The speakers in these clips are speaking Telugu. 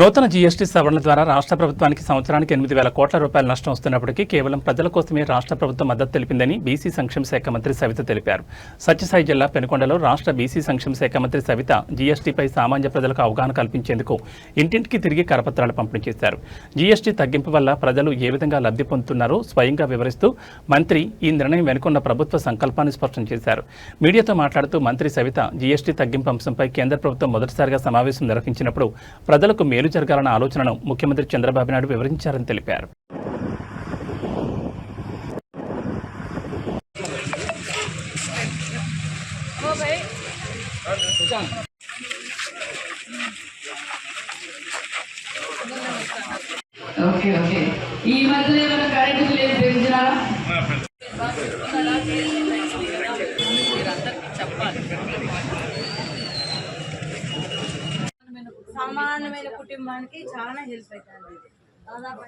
నూతన జీఎస్టీ సవరణ ద్వారా రాష్ట్ర ప్రభుత్వానికి సంవత్సరానికి ఎనిమిది వేల కోట్ల రూపాయల నష్టం వస్తున్నప్పటికీ కేవలం ప్రజల కోసమే రాష్ట్ర ప్రభుత్వం మద్దతు తెలిపిందని బీసీ సంక్షేమ శాఖ మంత్రి సవిత తెలిపారు. సత్యసాయి జిల్లా పెనుకొండలో రాష్ట్ర బీసీ సంక్షేమ శాఖ మంత్రి సవిత జీఎస్టీపై సామాన్య ప్రజలకు అవగాహన కల్పించేందుకు ఇంటింటికి తిరిగి కరపత్రాలు పంపిణీ చేశారు. జీఎస్టీ తగ్గింపు వల్ల ప్రజలు ఏ విధంగా లబ్ధి పొందుతున్నారో స్వయంగా వివరిస్తూ మంత్రి ఈ నిర్ణయం వెనుకున్న ప్రభుత్వ సంకల్పాన్ని స్పష్టం చేశారు. మీడియాతో మాట్లాడుతూ మంత్రి సవిత జీఎస్టీ తగ్గింపు అంశంపై కేంద్ర ప్రభుత్వం మొదటిసారిగా సమావేశం నిర్వహించినప్పుడు ప్రజలకు మేలు జరగాలన్న ఆలోచనను ముఖ్యమంత్రి చంద్రబాబు నాయుడు వివరించారని తెలిపారు. Okay okay. ఈ మధ్యలో ఏమైనా కరెంటు బిల్ ఏం పెంచినారా సామాన్యమైన కుటుంబానికి చాలా హెల్ప్ అవుతుంది దాదాపు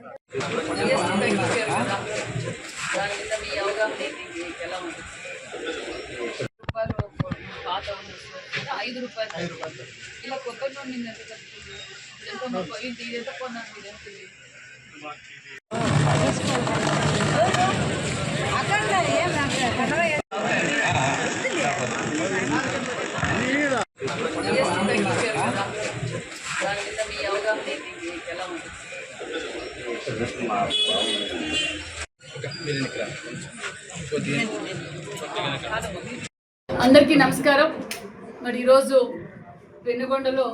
దాని మీద మీ అవగాహన ఎలా రూపాయలు పాత ఐదు రూపాయలు ఐదు రూపాయలు ఇలా కొబ్బరి నూనె ఎంత కలుపుతుంది ఎంత ఇది ఎంత ఎంత అందరికీ నమస్కారం. మరి ఈరోజు పెనుగొండలో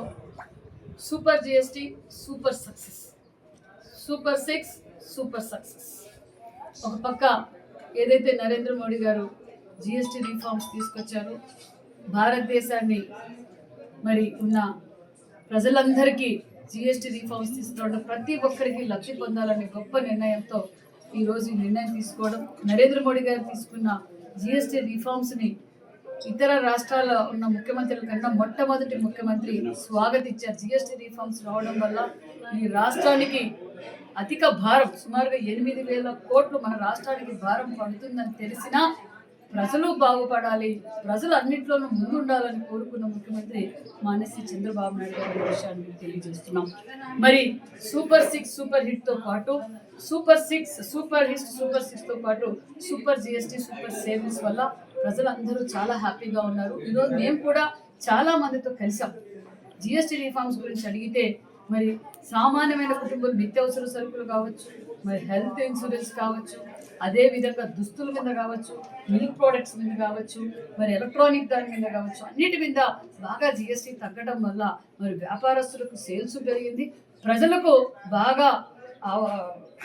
super GST super success. Super six super success. ఒక పక్క ఏదైతే నరేంద్ర మోడీ గారు జిఎస్టి రిఫార్మ్స్ తీసుకొచ్చారో భారతదేశాన్ని మరి ఉన్న ప్రజలందరికీ జిఎస్టీ రిఫార్మ్స్ తీసుకురావడం ప్రతి ఒక్కరికి లబ్ధి పొందాలనే గొప్ప నిర్ణయంతో ఈరోజు ఈ నిర్ణయం తీసుకోవడం. నరేంద్ర మోడీ గారు తీసుకున్న జిఎస్టీ రిఫార్మ్స్ని ఇతర రాష్ట్రాల్లో ఉన్న ముఖ్యమంత్రుల కన్నా మొట్టమొదటి ముఖ్యమంత్రి స్వాగతించారు. జిఎస్టీ రిఫార్మ్స్ రావడం వల్ల ఈ రాష్ట్రానికి అధిక భారం సుమారుగా ఎనిమిది వేల కోట్లు మన రాష్ట్రానికి భారం పడుతుందని తెలిసినా ప్రజలు బాగుపడాలి ప్రజలు అన్నింటిలోనూ ముందుండాలని కోరుకున్న ముఖ్యమంత్రి మానసి చంద్రబాబు నాయుడు గారి విషయాన్ని తెలియజేస్తున్నాం. మరి సూపర్ సిక్స్ సూపర్ హిట్తో పాటు super six super hit super సిక్స్తో పాటు సూపర్ జిఎస్టీ సూపర్ సేవింగ్స్ వల్ల ప్రజలందరూ చాలా హ్యాపీగా ఉన్నారు. ఈరోజు మేము కూడా చాలా మందితో కలిసాం. జిఎస్టీ రిఫార్మ్స్ గురించి అడిగితే మరి సామాన్యమైన కుటుంబం నిత్యావసర సరుకులు కావచ్చు మరి హెల్త్ ఇన్సూరెన్స్ కావచ్చు అదే విధంగా దుస్తుల మీద కావచ్చు మిల్క్ ప్రోడక్ట్స్ మీద కావచ్చు మరి ఎలక్ట్రానిక్ దాని మీద కావచ్చు అన్నిటి మీద బాగా జిఎస్టీ తగ్గడం వల్ల మరి వ్యాపారస్తులకు సేల్స్ పెరిగింది. ప్రజలకు బాగా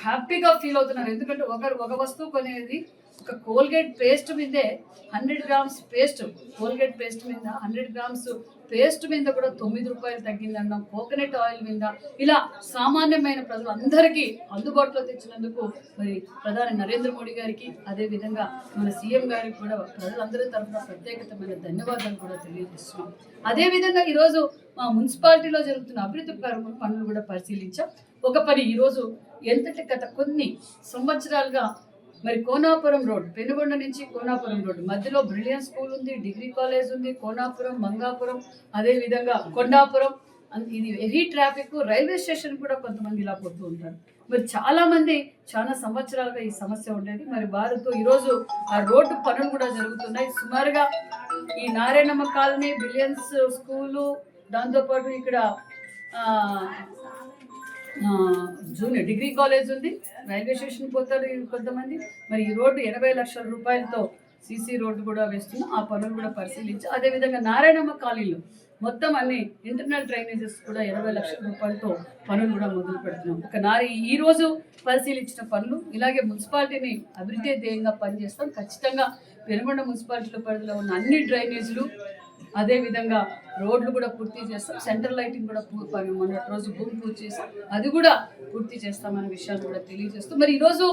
హ్యాపీగా ఫీల్ అవుతున్నారు. ఎందుకంటే ఒకరు ఒక వస్తువు కొనేది ఒక కోల్గేట్ పేస్ట్ మీదే hundred grams paste Colgate paste మీద హండ్రెడ్ గ్రామ్స్ పేస్ట్ మీద కూడా తొమ్మిది రూపాయలు తగ్గిందన్నాం కోకోనట్ ఆయిల్ మీద. ఇలా సామాన్యమైన ప్రజలందరికీ అందుబాటులో తెచ్చినందుకు మరి ప్రధాని నరేంద్ర మోడీ గారికి అదే విధంగా మన సీఎం గారికి కూడా ప్రజలందరి తరఫున ప్రత్యేకతమైన ధన్యవాదాలు కూడా తెలియజేస్తున్నాం. అదేవిధంగా ఈరోజు మా మున్సిపాలిటీలో జరుగుతున్న అభివృద్ధి కార్యక్రమ పనులు కూడా పరిశీలించాం. ఒక పని ఈరోజు ఎంతటి గత కొన్ని సంవత్సరాలుగా మరి కోనాపురం రోడ్ పెనుగొండ నుంచి కోనాపురం రోడ్ మధ్యలో బ్రిలియన్ స్కూల్ ఉంది డిగ్రీ కాలేజ్ ఉంది కోనాపురం మంగాపురం అదే విధంగా కొండాపురం. ఇది హెవీ ట్రాఫిక్ రైల్వే స్టేషన్ కూడా కొంతమంది ఇలా పోతూ ఉంటారు. మరి చాలా మంది చాలా సంవత్సరాలుగా ఈ సమస్య ఉండేది. మరి వారితో ఈరోజు ఆ రోడ్డు పనులు కూడా జరుగుతున్నాయి. సుమారుగా ఈ నారాయణమ్మ కాలనీ బ్రిలియన్స్ స్కూలు దాంతోపాటు ఇక్కడ జూనియర్ డిగ్రీ కాలేజ్ ఉంది. రైల్వే స్టేషన్ పోతారు కొంతమంది. మరి ఈ రోడ్డు ఎనభై లక్షల రూపాయలతో సీసీ రోడ్డు కూడా వేస్తున్నాం ఆ పనులు కూడా పరిశీలించి. అదేవిధంగా నారాయణమ్మ కాలనీలో మొత్తం అన్ని ఇంటర్నల్ డ్రైనేజెస్ కూడా ఎనభై లక్షల రూపాయలతో పనులు కూడా మొదలు పెడుతున్నాం. ఒక నారి ఈ రోజు పరిశీలించిన పనులు ఇలాగే మున్సిపాలిటీని అభివృద్ధి ధ్యేయంగా పనిచేస్తాం. ఖచ్చితంగా పెనుగొండ మున్సిపాలిటీలో పరిధిలో ఉన్న అన్ని డ్రైనేజీలు అదేవిధంగా రోడ్లు కూడా పూర్తి చేస్తాం సెంటర్ లైటింగ్ కూడా మొన్నటి రోజు భూమి పూర్తి చేస్తాం అది కూడా పూర్తి చేస్తామనే విషయాన్ని కూడా తెలియజేస్తూ మరి ఈరోజు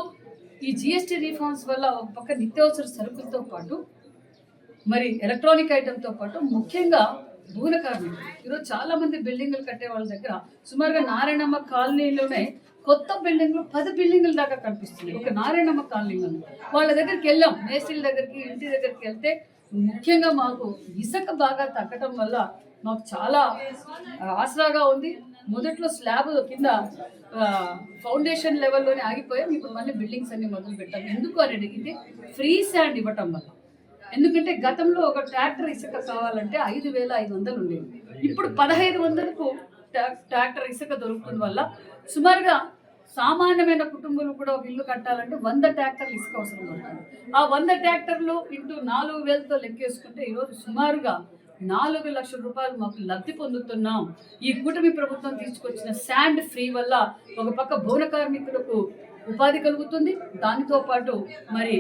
ఈ జిఎస్టీ రిఫార్మ్స్ వల్ల ఒక పక్క నిత్యావసర సరుకులతో పాటు మరి ఎలక్ట్రానిక్ ఐటెంతో పాటు ముఖ్యంగా భూన కార్మికులు. ఈరోజు చాలా మంది బిల్డింగులు కట్టే వాళ్ళ దగ్గర సుమారుగా నారాయణమ్మ కాలనీలోనే కొత్త బిల్డింగ్లు పది బిల్డింగుల దాకా కనిపిస్తుంది ఒక నారాయణమ్మ కాలనీ వాళ్ళ దగ్గరికి వెళ్ళాం. మేస్త్రీల దగ్గరికి ఇంటి దగ్గరికి వెళ్తే ముఖ్యంగా మాకు ఇసుక బాగా తగ్గటం వల్ల మాకు చాలా ఆసరాగా ఉంది. మొదట్లో స్లాబ్ కింద ఫౌండేషన్ లెవెల్లోనే ఆగిపోయాం ఇప్పుడు మళ్ళీ బిల్డింగ్స్ అన్ని మొదలు పెట్టాం. ఎందుకు అని అడిగితే ఫ్రీ శాండ్ ఇవ్వటం వల్ల. ఎందుకంటే గతంలో ఒక ట్రాక్టర్ ఇసుక కావాలంటే ఐదు వేల ఐదు వందలు ఉండేది. ఇప్పుడు పదహైదు వందలకు ట్రాక్టర్ ఇసుక దొరుకుతుంది వల్ల సుమారుగా సామాన్యమైన కుటుంబాలు కూడా ఒక ఇల్లు కట్టాలంటే వంద ట్రాక్టర్లు ఇసుక అవసరం పడుతుంది. ఆ వంద ట్రాక్టర్లు ఇంటూ నాలుగు వేలతో లెక్కేసుకుంటే ఈరోజు సుమారుగా నాలుగు లక్షల రూపాయలు మాకు లబ్ధి పొందుతున్నాం. ఈ కూటమి ప్రభుత్వం తీసుకొచ్చిన శాండ్ ఫ్రీ వల్ల ఒక పక్క భవన కార్మికులకు ఉపాధి కలుగుతుంది. దానితో పాటు మరి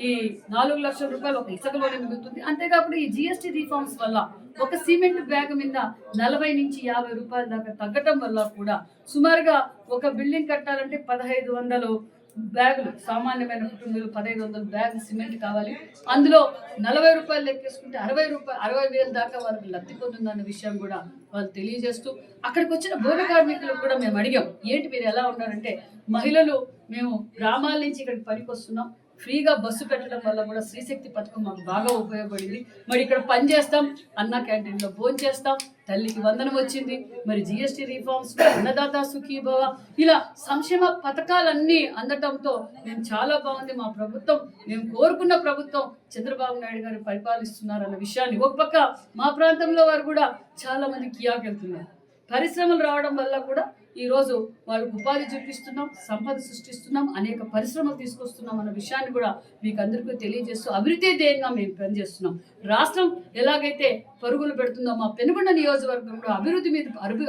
ఈ నాలుగు లక్షల రూపాయలు ఒక ఇసుకలోనే మిగులుతుంది. అంతేకాకుండా ఈ జిఎస్టీ రిఫార్మ్స్ వల్ల ఒక సిమెంట్ బ్యాగ్ మీద నలభై నుంచి యాభై రూపాయల దాకా తగ్గటం వల్ల కూడా సుమారుగా ఒక బిల్డింగ్ కట్టాలంటే పదహైదు వందలు బ్యాగులు సామాన్యమైన కుటుంబాలు పదహైదు వందల బ్యాగ్ సిమెంట్ కావాలి. అందులో నలభై రూపాయలు లెక్కేసుకుంటే అరవై రూపాయలు అరవై వేల దాకా వారికి లబ్ధి పొందుతుందన్న విషయం కూడా వాళ్ళు తెలియజేస్తూ అక్కడికి వచ్చిన భూమి కార్మికులకు కూడా మేము అడిగాం ఏంటి మీరు ఎలా ఉన్నారంటే మహిళలు మేము గ్రామాల నుంచి ఇక్కడికి పనికి వస్తున్నాం ఫ్రీగా బస్సు పెట్టడం వల్ల కూడా శ్రీశక్తి పథకం మాకు బాగా ఉపయోగపడింది. మరి ఇక్కడ పని చేస్తాం అన్న క్యాంటీన్లో భోజనం చేస్తాం తల్లికి వందనం వచ్చింది. మరి జిఎస్టీ రిఫార్మ్స్ అన్నదాత సుఖీభవ ఇలా సంక్షేమ పథకాలన్నీ అందటంతో మేము చాలా బాగుంది. మా ప్రభుత్వం మేము కోరుకున్న ప్రభుత్వం చంద్రబాబు నాయుడు గారు పరిపాలిస్తున్నారన్న విషయాన్ని ఒక పక్క మా ప్రాంతంలో వారు కూడా చాలా మంది కియాకి వెళ్తున్నారు పరిశ్రమలు రావడం వల్ల కూడా ఈరోజు వారికి వాళ్ళకు ఉపాధి చూపిస్తున్నాం సంపద సృష్టిస్తున్నాం అనేక పరిశ్రమలు తీసుకొస్తున్నాం అన్న విషయాన్ని కూడా మీకు అందరికీ తెలియజేస్తూ అభివృద్ధి ధ్యేయంగా మేము పనిచేస్తున్నాం. రాష్ట్రం ఎలాగైతే పరుగులు పెడుతుందో మా పెనుగొండ నియోజకవర్గం కూడా అభివృద్ధి మీద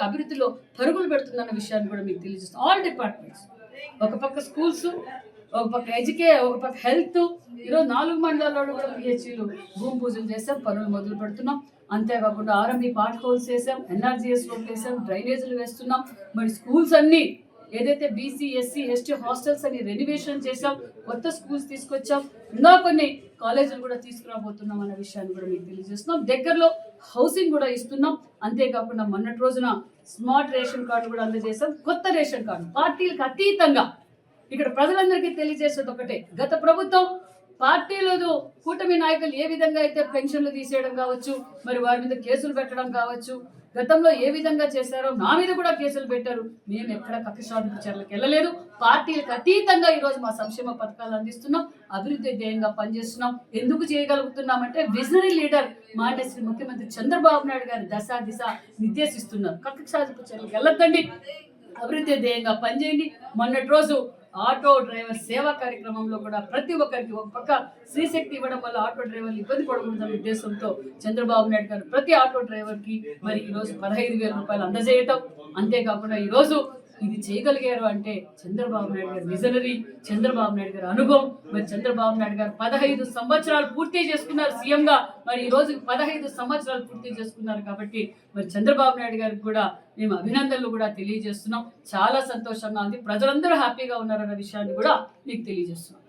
అభివృద్ధిలో పరుగులు పెడుతుందన్న విషయాన్ని కూడా మీకు తెలియజేస్తాం ఆల్ డిపార్ట్మెంట్స్ ఒక పక్క స్కూల్స్ ఒక పక్క ఎడ్యుకే ఒక పక్క హెల్త్ ఈరోజు నాలుగు మండలాల్లో కూడా పిహెచ్ఈలు భూమి పూజలు చేస్తాం పనులు మొదలు పెడుతున్నాం. అంతేకాకుండా ఆర్ఎంబి పార్ట్ హోల్స్ చేసాం ఎన్ఆర్జీఎస్ రోడ్ వేసాం డ్రైనేజీలు వేస్తున్నాం. మరి స్కూల్స్ అన్ని ఏదైతే బీసీ ఎస్సీ ఎస్టీ హాస్టల్స్ అని రెనివేషన్ చేసాం కొత్త స్కూల్స్ తీసుకొచ్చాం ఇంకా కొన్ని కాలేజీలు కూడా తీసుకురాబోతున్నాం అన్న విషయాన్ని కూడా మీకు తెలియజేస్తున్నాం. దగ్గరలో హౌసింగ్ కూడా ఇస్తున్నాం. అంతేకాకుండా మొన్నటి రోజున స్మార్ట్ రేషన్ కార్డు కూడా అందజేసాం కొత్త రేషన్ కార్డు పార్టీలకు అతీతంగా. ఇక్కడ ప్రజలందరికీ తెలియజేసేది ఒకటే గత ప్రభుత్వం పార్టీలు కూటమి నాయకులు ఏ విధంగా అయితే పెన్షన్లు తీసేయడం కావచ్చు మరి వారి మీద కేసులు పెట్టడం కావచ్చు గతంలో ఏ విధంగా చేశారో నా మీద కూడా కేసులు పెట్టారు. మేము ఎక్కడ కక్షసాధింపు చర్యలకు వెళ్ళలేదు. పార్టీలకు అతీతంగా ఈరోజు మా సంక్షేమ పథకాలు అందిస్తున్నాం. అభివృద్ధి ధ్యేయంగా పనిచేస్తున్నాం. ఎందుకు చేయగలుగుతున్నామంటే విజనరీ లీడర్ మాన్య శ్రీ ముఖ్యమంత్రి చంద్రబాబు నాయుడు గారి దశ దిశ నిర్దేశిస్తున్నారు. కక్షసాధింపు చర్యలకు వెళ్ళొద్దండి అభివృద్ధి ధ్యేయంగా పనిచేయండి. మొన్నటి రోజు ఆటో డ్రైవర్ సేవా కార్యక్రమంలో కూడా ప్రతి ఒక్కరికి ఒక పక్క శ్రీశక్తి ఇవ్వడం వల్ల ఆటో డ్రైవర్లు ఇబ్బంది పడకూడదన్న ఉద్దేశంతో చంద్రబాబు నాయుడు గారు ప్రతి ఆటో డ్రైవర్కి మరి ఈ రోజు పదహైదు వేల రూపాయలు అందజేయటం. అంతేకాకుండా ఈ రోజు ఇది చేయగలిగారు అంటే చంద్రబాబు నాయుడు గారు విజనరీ చంద్రబాబు నాయుడు గారి అనుభవం. మరి చంద్రబాబు నాయుడు గారు పదహైదు సంవత్సరాలు పూర్తి చేసుకున్నారు సీఎం గా మరి ఈ రోజు పదహైదు సంవత్సరాలు పూర్తి చేసుకున్నారు కాబట్టి మరి చంద్రబాబు నాయుడు గారికి కూడా మేము అభినందనలు కూడా తెలియజేస్తున్నాం. చాలా సంతోషంగా ఉంది. ప్రజలందరూ హ్యాపీగా ఉన్నారన్న విషయాన్ని కూడా మీకు తెలియజేస్తున్నాం.